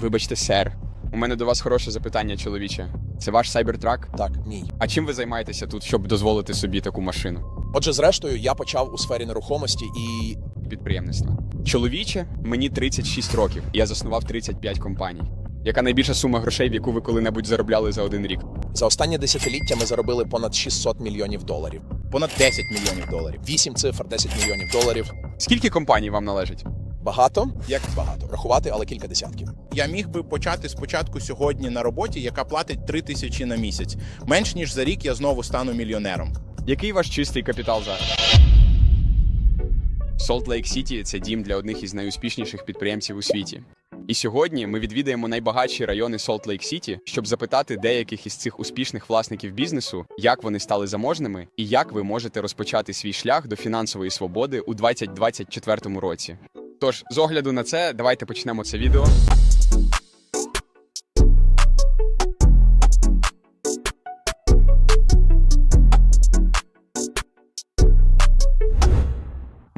Вибачте, сер. У мене до вас хороше запитання, чоловіче. Це ваш сайбертрак? Так, мій. А чим ви займаєтеся тут, щоб дозволити собі таку машину? Отже, зрештою, я почав у сфері нерухомості і Підприємництва. Чоловіче, мені 36 років, і я заснував 35 компаній. Яка найбільша сума грошей, в яку ви коли-небудь заробляли за один рік? за останнє десятиліття ми заробили понад 600 мільйонів доларів. Понад 10 мільйонів доларів. Вісім цифр, 10 мільйонів доларів. Скільки компаній вам належить? Багато? Як багато? Рахувати, але кілька десятків. Я міг би почати спочатку сьогодні на роботі, яка платить 3 тисячі на місяць. Менш ніж за рік я знову стану мільйонером. Який ваш чистий капітал зараз? Солт Лейк Сіті це дім для одних із найуспішніших підприємців у світі. І сьогодні ми відвідаємо найбагатші райони Солт Лейк Сіті, щоб запитати деяких із цих успішних власників бізнесу, як вони стали заможними і як ви можете розпочати свій шлях до фінансової свободи у 2024 році. Тож, з огляду на це, давайте почнемо це відео.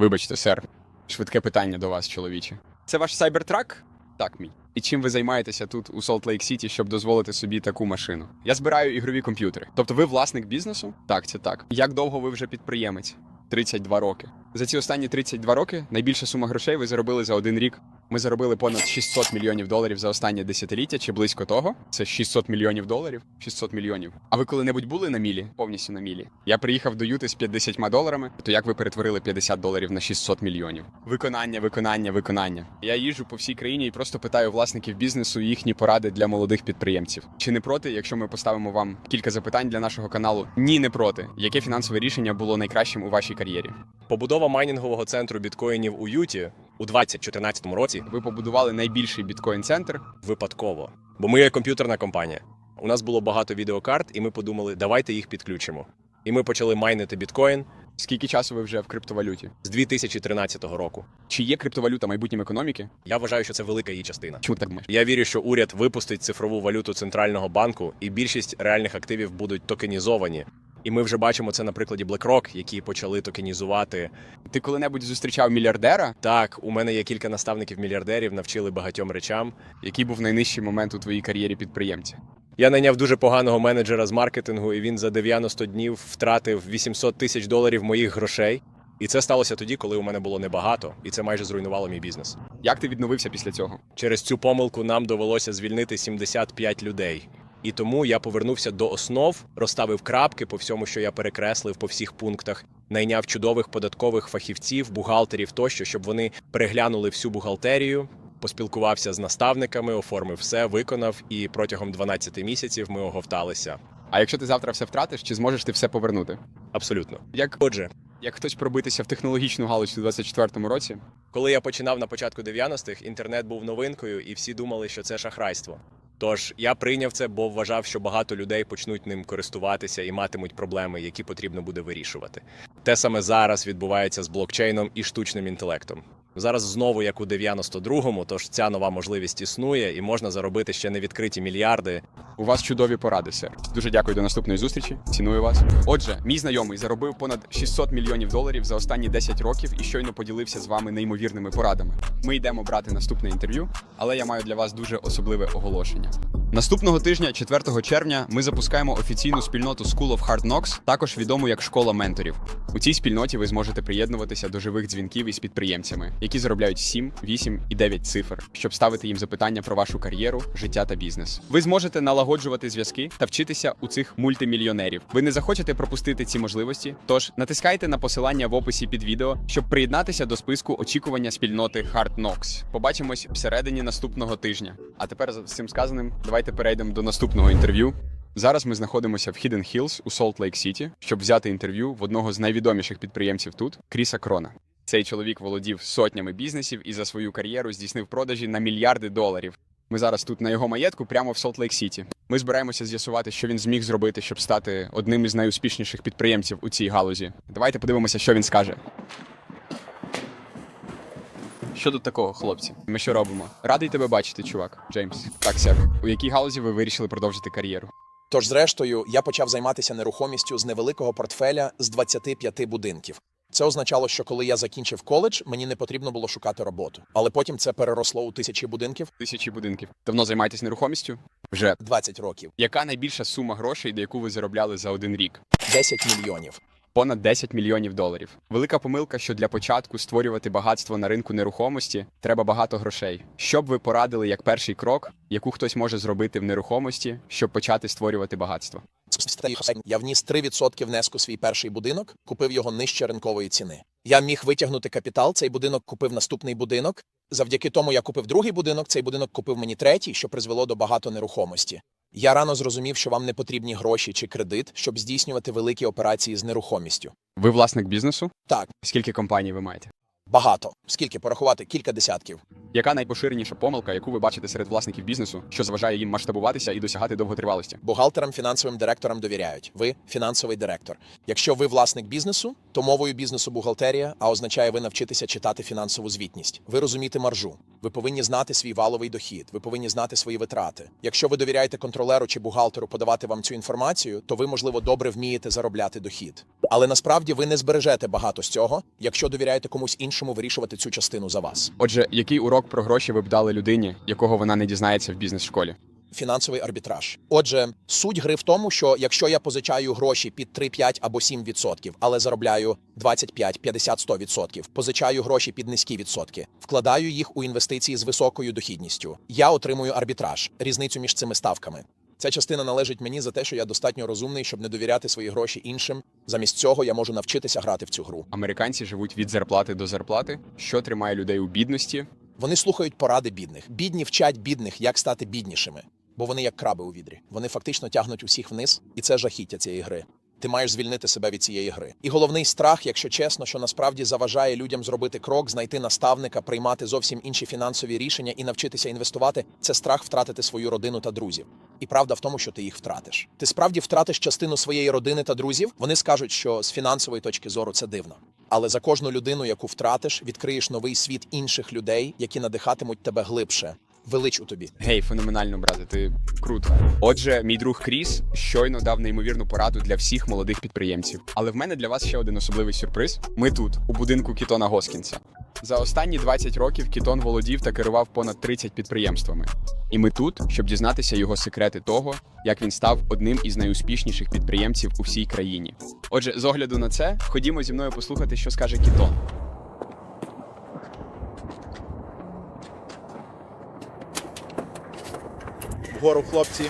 Вибачте, сер. Швидке питання до вас, чоловіче. Це ваш сайбертрак? Так, мій. І чим ви займаєтеся тут у Солт Лейк Сіті, щоб дозволити собі таку машину? Я збираю ігрові комп'ютери. Тобто ви власник бізнесу? Так, це так. Як довго ви вже підприємець? 32 роки. За ці останні 32 роки найбільша сума грошей ви заробили за один рік. Ми заробили понад 600 мільйонів доларів за останнє десятиліття чи близько того. Це 600 мільйонів доларів. 600 мільйонів. А ви коли-небудь були на мілі? Повністю на мілі. Я приїхав до Юти з 50 доларами. То як ви перетворили 50 доларів на 600 мільйонів? Виконання, виконання, виконання. Я їжджу по всій країні і просто питаю власників бізнесу їхні поради для молодих підприємців. Чи не проти, якщо ми поставимо вам кілька запитань для нашого каналу? Ні, не проти. Яке фінансове рішення було найкращим у вашій кар'єрі? Побудова майнінгового центру біткоїнів у Юті у 2014 році Ви побудували найбільший біткоін-центр. випадково. Бо ми є комп'ютерна компанія. У нас було багато відеокарт, і ми подумали, давайте їх підключимо. І ми почали майнити біткоін Скільки часу ви вже в криптовалюті? з 2013 року. Чи є криптовалюта майбутнім економіки? Я вважаю, що це велика її частина. Чому так думаєш? Я вірю, що уряд випустить цифрову валюту центрального банку, і більшість реальних активів будуть токенізовані. І ми вже бачимо це на прикладі BlackRock, які почали токенізувати. Ти коли-небудь зустрічав мільярдера? Так, у мене є кілька наставників-мільярдерів, навчили багатьом речам. Який був найнижчий момент у твоїй кар'єрі підприємця? Я найняв дуже поганого менеджера з маркетингу, і він за 90 днів втратив 800 тисяч доларів моїх грошей. І це сталося тоді, коли у мене було небагато, і це майже зруйнувало мій бізнес. Як ти відновився після цього? Через цю помилку нам довелося звільнити 75 людей. І тому я повернувся до основ, розставив крапки по всьому, що я перекреслив по всіх пунктах, найняв чудових податкових фахівців, бухгалтерів тощо, щоб вони переглянули всю бухгалтерію. Поспілкувався з наставниками, оформив все, виконав, і протягом 12 місяців ми оговталися. А якщо ти завтра все втратиш, чи зможеш ти все повернути? Абсолютно. Як, Отже, як хтось пробитися в технологічну галузь у 24-му році? коли я починав на початку 90-х, інтернет був новинкою, і всі думали, що це шахрайство. Тож я прийняв це, бо вважав, що багато людей почнуть ним користуватися і матимуть проблеми, які потрібно буде вирішувати. Те саме зараз відбувається з блокчейном і штучним інтелектом. Зараз знову як у 92-му, тож ця нова можливість існує, і можна заробити ще невідкриті мільярди. У вас чудові поради, сер. Дуже дякую до наступної зустрічі. Ціную вас. Отже, мій знайомий заробив понад 600 мільйонів доларів за останні 10 років і щойно поділився з вами неймовірними порадами. Ми йдемо брати наступне інтерв'ю, але я маю для вас дуже особливе оголошення. Наступного тижня, 4 червня, ми запускаємо офіційну спільноту School of Hard Knocks, також відому як школа менторів. У цій спільноті ви зможете приєднуватися до живих дзвінків із підприємцями, які заробляють 7, 8 і 9 цифр, щоб ставити їм запитання про вашу кар'єру, життя та бізнес. Ви зможете налагоджувати зв'язки та вчитися у цих мультимільйонерів. Ви не захочете пропустити ці можливості. Тож натискайте на посилання в описі під відео, щоб приєднатися до списку очікування спільноти Hard Knocks. Побачимось всередині наступного тижня. А тепер з цим сказаним, давайте перейдемо до наступного інтерв'ю. Зараз ми знаходимося в Hidden Hills у Солт Лейк Сіті, щоб взяти інтерв'ю в одного з найвідоміших підприємців тут Кріса Крона. Цей чоловік володів сотнями бізнесів і за свою кар'єру здійснив продажі на мільярди доларів. Ми зараз тут на його маєтку, прямо в Солт Лейк Сіті. Ми збираємося з'ясувати, що він зміг зробити, щоб стати одним із найуспішніших підприємців у цій галузі. Давайте подивимося, що він скаже. Що тут такого, хлопці? Ми що робимо? Радий тебе бачити, чувак. Джеймс. Так, сер. У якій галузі ви вирішили продовжити кар'єру? Тож, зрештою, я почав займатися нерухомістю з невеликого портфеля з 25 будинків. Це означало, що коли я закінчив коледж, мені не потрібно було шукати роботу. Але потім це переросло у тисячі будинків Тисячі будинків. Давно займаєтесь нерухомістю? Вже 20 років, яка найбільша сума грошей, до яку ви заробляли за один рік? 10 мільйонів. Понад 10 мільйонів доларів. Велика помилка, що для початку створювати багатство на ринку нерухомості треба багато грошей. Що б ви порадили як перший крок, яку хтось може зробити в нерухомості, щоб почати створювати багатство? Я вніс 3% внеску свій перший будинок, купив його нижче ринкової ціни. Я міг витягнути капітал, цей будинок купив наступний будинок. Завдяки тому я купив другий будинок, цей будинок купив мені третій, що призвело до багато нерухомості. Я рано зрозумів, що вам не потрібні гроші чи кредит, щоб здійснювати великі операції з нерухомістю. Ви власник бізнесу? Так, Скільки компаній ви маєте? Багато. Скільки порахувати? Кілька десятків. Яка найпоширеніша помилка, яку ви бачите серед власників бізнесу, що заважає їм масштабуватися і досягати довготривалості? Бухгалтерам, фінансовим директорам довіряють. Ви фінансовий директор. Якщо ви власник бізнесу, то мовою бізнесу бухгалтерія, а означає ви навчитися читати фінансову звітність. Ви розумієте маржу. Ви повинні знати свій валовий дохід. Ви повинні знати свої витрати. Якщо ви довіряєте контролеру чи бухгалтеру подавати вам цю інформацію, то ви, можливо, добре вмієте заробляти дохід. Але насправді ви не збережете багато з цього, якщо довіряєте комусь іншому вирішувати цю частину за вас. Отже, який урок про гроші ви б дали людині, якого вона не дізнається в бізнес-школі? фінансовий арбітраж. Отже, суть гри в тому, що якщо я позичаю гроші під 3, 5 або 7 відсотків, але заробляю 25, 50, 100 відсотків, позичаю гроші під низькі відсотки, вкладаю їх у інвестиції з високою дохідністю. Я отримую арбітраж, різницю між цими ставками. Ця частина належить мені за те, що я достатньо розумний, щоб не довіряти свої гроші іншим. Замість цього я можу навчитися грати в цю гру. Американці живуть від зарплати до зарплати, що тримає людей у бідності. Вони слухають поради бідних. Бідні вчать бідних, як стати біднішими, бо вони як краби у відрі. Вони фактично тягнуть усіх вниз, і це жахіття цієї гри. Ти маєш звільнити себе від цієї гри. І головний страх, якщо чесно, що насправді заважає людям зробити крок, знайти наставника, приймати зовсім інші фінансові рішення і навчитися інвестувати, це страх втратити свою родину та друзів. І правда в тому, що ти їх втратиш. Ти справді втратиш частину своєї родини та друзів. Вони скажуть, що з фінансової точки зору це дивно. Але за кожну людину, яку втратиш, відкриєш новий світ інших людей, які надихатимуть тебе глибше. Велич у тобі. Гей, феноменально, брате, ти круто. Отже, мій друг Кріс щойно дав неймовірну пораду для всіх молодих підприємців. Але в мене для вас ще один особливий сюрприз. Ми тут, у будинку Кітона Госкінса. За останні 20 років Кітон володів та керував понад 30 підприємствами. І ми тут, щоб дізнатися його секрети того, як він став одним із найуспішніших підприємців у всій країні. Отже, з огляду на це, ходімо зі мною послухати, що скаже Кітон. Вгору, хлопці,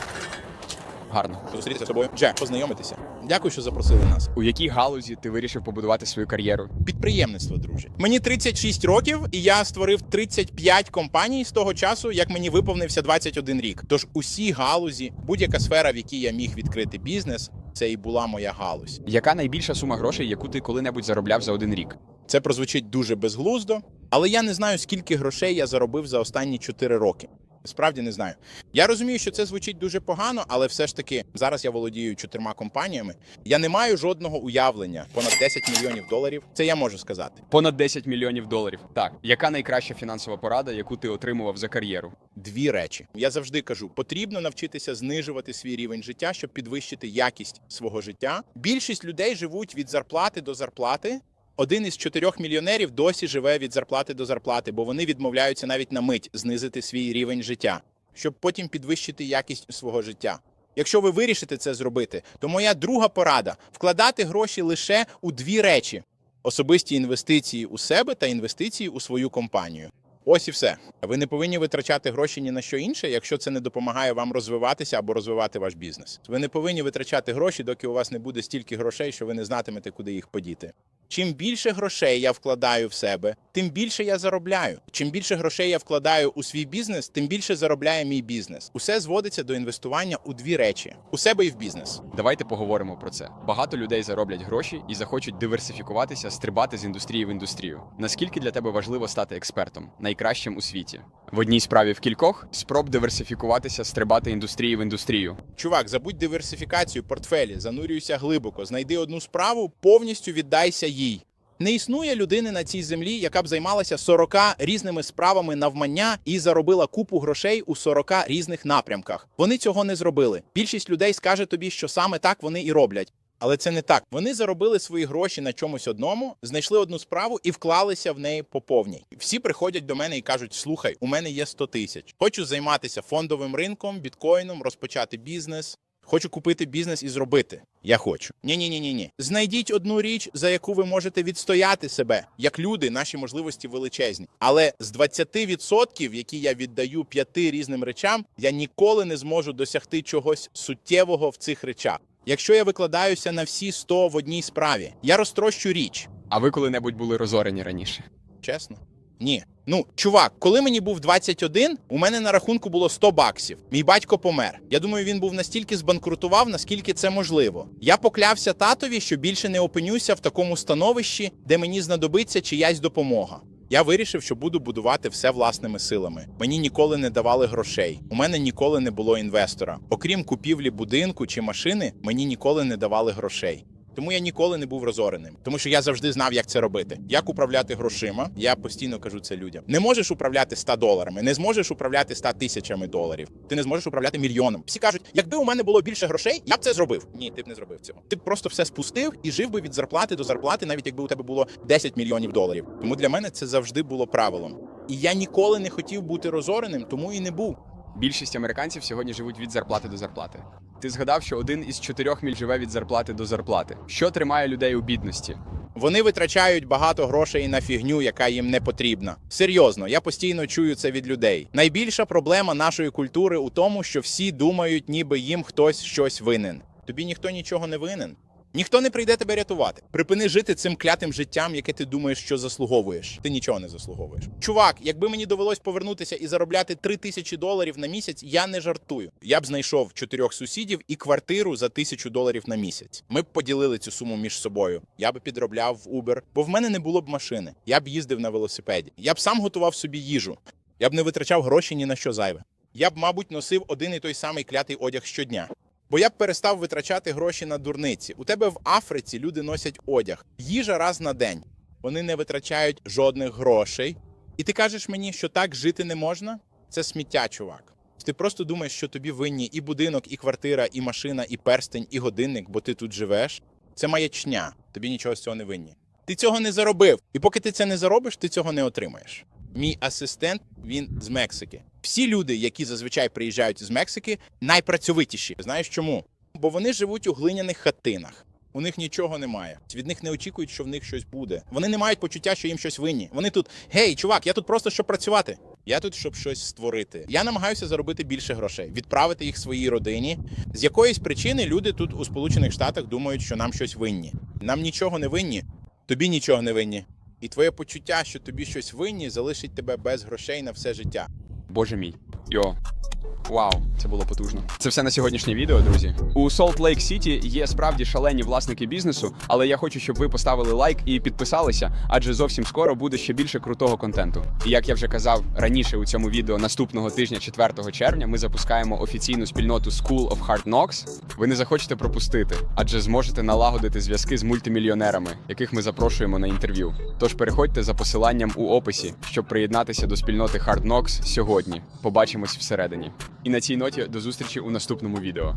Гарно. зустрітися з собою. Джек, познайомитися. Дякую, що запросили нас. У якій галузі ти вирішив побудувати свою кар'єру? Підприємництво, друже. Мені 36 років, і я створив 35 компаній з того часу, як мені виповнився 21 рік. Тож усі галузі, будь-яка сфера, в якій я міг відкрити бізнес, це і була моя галузь. Яка найбільша сума грошей, яку ти коли-небудь заробляв за один рік? Це прозвучить дуже безглуздо, але я не знаю, скільки грошей я заробив за останні 4 роки. Справді не знаю. Я розумію, що це звучить дуже погано, але все ж таки зараз я володію чотирма компаніями. Я не маю жодного уявлення. Понад 10 мільйонів доларів. Це я можу сказати. Понад 10 мільйонів доларів. Так, яка найкраща фінансова порада, яку ти отримував за кар'єру? Дві речі. Я завжди кажу: потрібно навчитися знижувати свій рівень життя, щоб підвищити якість свого життя. Більшість людей живуть від зарплати до зарплати. Один із чотирьох мільйонерів досі живе від зарплати до зарплати, бо вони відмовляються навіть на мить знизити свій рівень життя, щоб потім підвищити якість свого життя. Якщо ви вирішите це зробити, то моя друга порада вкладати гроші лише у дві речі: особисті інвестиції у себе та інвестиції у свою компанію. Ось і все. Ви не повинні витрачати гроші ні на що інше, якщо це не допомагає вам розвиватися або розвивати ваш бізнес. Ви не повинні витрачати гроші, доки у вас не буде стільки грошей, що ви не знатимете, куди їх подіти. Чим більше грошей я вкладаю в себе, тим більше я заробляю. Чим більше грошей я вкладаю у свій бізнес, тим більше заробляє мій бізнес. Усе зводиться до інвестування у дві речі: у себе і в бізнес. Давайте поговоримо про це. Багато людей зароблять гроші і захочуть диверсифікуватися, стрибати з індустрії в індустрію. Наскільки для тебе важливо стати експертом, найкращим у світі? В одній справі в кількох спроб диверсифікуватися, стрибати індустрії в індустрію. Чувак, забудь диверсифікацію портфелі, занурюйся глибоко, знайди одну справу, повністю віддайся їй. Не існує людини на цій землі, яка б займалася 40 різними справами навмання і заробила купу грошей у 40 різних напрямках. Вони цього не зробили. Більшість людей скаже тобі, що саме так вони і роблять. Але це не так. Вони заробили свої гроші на чомусь одному, знайшли одну справу і вклалися в неї по повній. Всі приходять до мене і кажуть: слухай, у мене є 100 тисяч. Хочу займатися фондовим ринком, біткоїном, розпочати бізнес. Хочу купити бізнес і зробити. Я хочу. Ні, ні, ні, ні, ні. Знайдіть одну річ, за яку ви можете відстояти себе. Як люди, наші можливості величезні. Але з 20%, які я віддаю п'яти різним речам, я ніколи не зможу досягти чогось суттєвого в цих речах. Якщо я викладаюся на всі 100 в одній справі, я розтрощу річ. А ви коли-небудь були розорені раніше? Чесно? Ні. Ну, чувак, коли мені був 21, у мене на рахунку було 100 баксів. Мій батько помер. Я думаю, він був настільки збанкрутував, наскільки це можливо. Я поклявся татові, що більше не опинюся в такому становищі, де мені знадобиться чиясь допомога. Я вирішив, що буду будувати все власними силами. Мені ніколи не давали грошей. У мене ніколи не було інвестора. Окрім купівлі будинку чи машини, мені ніколи не давали грошей. Тому я ніколи не був розореним, тому що я завжди знав, як це робити. Як управляти грошима. Я постійно кажу це людям. Не можеш управляти 100 доларами, не зможеш управляти 100 тисячами доларів. Ти не зможеш управляти мільйоном. Всі кажуть, якби у мене було більше грошей, я б це зробив. Ні, ти б не зробив цього. Ти б просто все спустив і жив би від зарплати до зарплати, навіть якби у тебе було 10 мільйонів доларів. Тому для мене це завжди було правилом. І я ніколи не хотів бути розореним, тому і не був. Більшість американців сьогодні живуть від зарплати до зарплати. Ти згадав, що один із чотирьох міль живе від зарплати до зарплати. Що тримає людей у бідності? Вони витрачають багато грошей на фігню, яка їм не потрібна. Серйозно, я постійно чую це від людей. Найбільша проблема нашої культури у тому, що всі думають, ніби їм хтось щось винен. Тобі ніхто нічого не винен. Ніхто не прийде тебе рятувати. Припини жити цим клятим життям, яке ти думаєш, що заслуговуєш. Ти нічого не заслуговуєш. Чувак, якби мені довелось повернутися і заробляти 3 тисячі доларів на місяць, я не жартую. Я б знайшов чотирьох сусідів і квартиру за тисячу доларів на місяць. Ми б поділили цю суму між собою. Я б підробляв в Uber, бо в мене не було б машини. Я б їздив на велосипеді. Я б сам готував собі їжу. Я б не витрачав гроші ні на що зайве. Я б, мабуть, носив один і той самий клятий одяг щодня. Бо я б перестав витрачати гроші на дурниці. У тебе в Африці люди носять одяг, їжа раз на день. Вони не витрачають жодних грошей. І ти кажеш мені, що так жити не можна? Це сміття, чувак. Ти просто думаєш, що тобі винні і будинок, і квартира, і машина, і перстень, і годинник, бо ти тут живеш. Це маячня. Тобі нічого з цього не винні. Ти цього не заробив. І поки ти це не заробиш, ти цього не отримаєш. Мій асистент він з Мексики. Всі люди, які зазвичай приїжджають з Мексики, найпрацьовитіші. Знаєш чому? Бо вони живуть у глиняних хатинах. У них нічого немає. Від них не очікують, що в них щось буде. Вони не мають почуття, що їм щось винні. Вони тут, гей, чувак, я тут просто щоб працювати. Я тут, щоб щось створити. Я намагаюся заробити більше грошей, відправити їх своїй родині. З якоїсь причини люди тут у Сполучених Штатах думають, що нам щось винні. Нам нічого не винні, тобі нічого не винні. І твоє почуття, що тобі щось винні, залишить тебе без грошей на все життя. Боже мій. Йо. Вау, це було потужно. Це все на сьогоднішнє відео, друзі. У Солт Лейк Сіті є справді шалені власники бізнесу, але я хочу, щоб ви поставили лайк і підписалися, адже зовсім скоро буде ще більше крутого контенту. І як я вже казав раніше у цьому відео, наступного тижня, 4 червня, ми запускаємо офіційну спільноту School of Hard Knocks. Ви не захочете пропустити, адже зможете налагодити зв'язки з мультимільйонерами, яких ми запрошуємо на інтерв'ю. Тож переходьте за посиланням у описі, щоб приєднатися до спільноти Hard Knocks сьогодні. Побачимось всередині. І на цій ноті до зустрічі у наступному відео.